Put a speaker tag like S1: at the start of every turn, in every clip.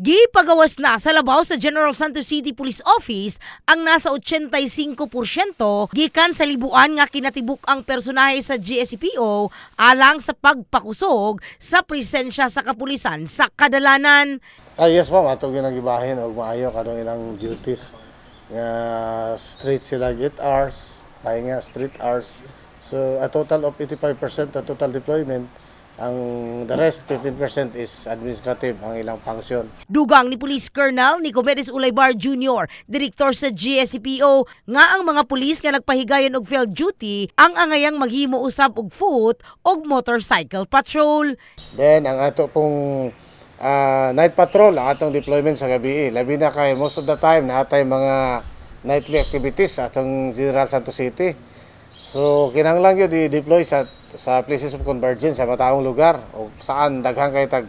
S1: Gipagawas na sa labaw sa General Santos City Police Office ang nasa 85% gikan sa libuan nga kinatibuk ang personahe sa GSPO alang sa pagpakusog sa presensya sa kapulisan sa kadalanan.
S2: Ah, yes ma'am, ato ginagibahin og maayo kadong ilang duties nga street sila 8 hours, pahinga street hours. So a total of 85% the total deployment. Ang the rest 15% is administrative ang ilang function.
S1: Dugang ni Police Colonel Nicomedes Ulaybar Jr., direktor sa GSPO, nga ang mga pulis nga nagpahigayon og field duty ang angayang maghimo usab og foot og motorcycle patrol.
S2: Then ang ato pong ah, night patrol ang atong deployment sa gabi. Labi na kay most of the time na atay mga nightly activities sa atong General Santos City. So kinahanglan gyud i-deploy sa sa places of convergence sa mataong lugar o saan daghang kay tag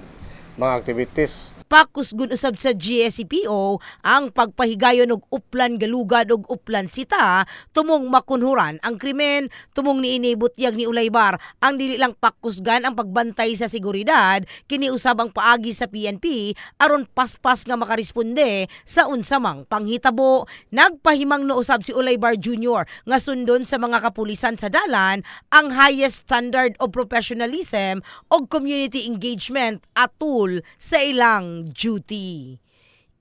S2: mga activities.
S1: Pakusgun usab sa GSCPO ang pagpahigayon og uplan galugad og uplan sita tumong makunhuran ang krimen tumong niini butyag ni Ulaybar ang dili lang pakusgan ang pagbantay sa seguridad kini usab ang paagi sa PNP aron paspas nga makaresponde sa unsamang panghitabo nagpahimang no usab si Ulaybar Jr. nga sundon sa mga kapulisan sa dalan ang highest standard of professionalism og community engagement atul sa ilang duty.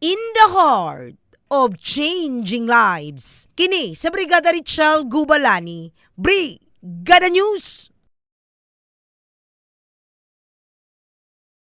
S1: In the heart of changing lives. Kini sa Brigada Richel Gubalani, Brigada News.